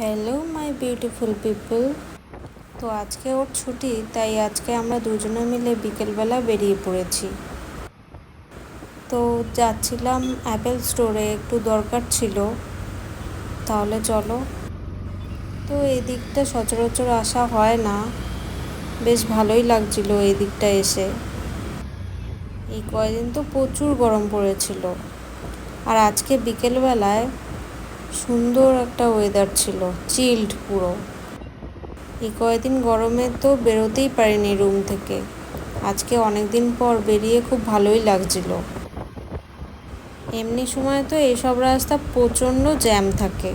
Hello my beautiful people তো আজকে ওর ছুটি, তাই আজকে আমরা দুজনে মিলে বিকেলবেলা বেরিয়ে পড়েছি। তো যাচ্ছিলাম অ্যাপেল স্টোরে একটু দরকার ছিল। তাহলে চলো। তো এই দিকটা সচরাচর আসা হয় না। বেশ ভালোই লাগছিল এই দিকটা এসে। এই কয়দিন তো প্রচুর গরম পড়েছিল। আর আজকে বিকেলবেলায় সুন্দর একটা ওয়েদার ছিল চিল্ড পুরো। এই কয়েকদিন গরমে তো বেরোতেই পারিনি রুম থেকে। আজকে অনেক দিন পর বেরিয়ে খুব ভালোই লাগছিল। এমনি সময় তো এইসব রাস্তা প্রচণ্ড জ্যাম থাকে।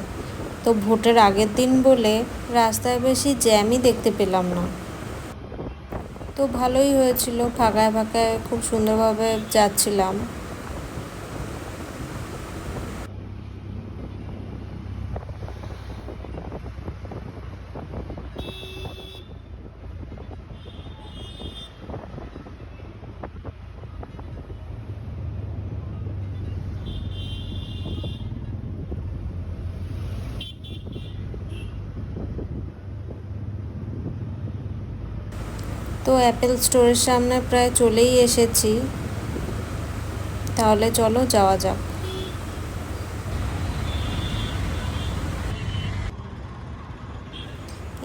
তো ভোটের আগের দিন বলে রাস্তায় বেশি জ্যামই দেখতে পেলাম না। তো ভালোই হয়েছিল, ফাঁকায় ফাঁকায় খুব সুন্দরভাবে যাচ্ছিলাম। তো অ্যাপেল স্টোরের সামনে প্রায় চলেই এসেছি। তাহলে চলো যাওয়া যাক।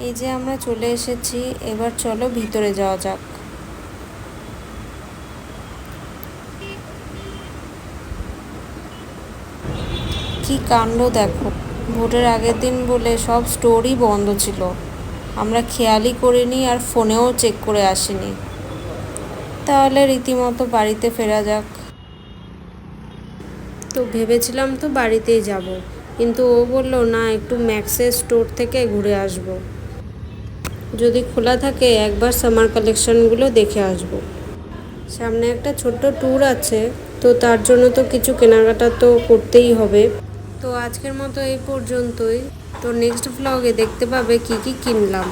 এই যে আমরা চলে এসেছি, এবার চলো ভিতরে যাওয়া যাক। কি কাণ্ড দেখো। ভোটের আগের দিন বলে সব স্টোরই বন্ধ ছিল। আমরা খেয়ালই করিনি আর ফোনেও চেক করে আসিনি। তাহলে রীতিমতো বাড়িতে ফেরা যাক। তো ভেবেছিলাম তো বাড়িতেই যাব, কিন্তু ও বলল, না, একটু ম্যাক্সের স্টোর থেকে ঘুরে আসব। যদি খোলা থাকে, একবার সামার কালেকশনগুলো দেখে আসব। সামনে একটা ছোট্ট ট্যুর আছে, তো তার জন্য তো কিছু কেনাকাটা তো করতেই হবে। তো আজকের মতো এই পর্যন্তই। তো নেক্সট ব্লগে দেখতে পাবে কি কি কিনলাম।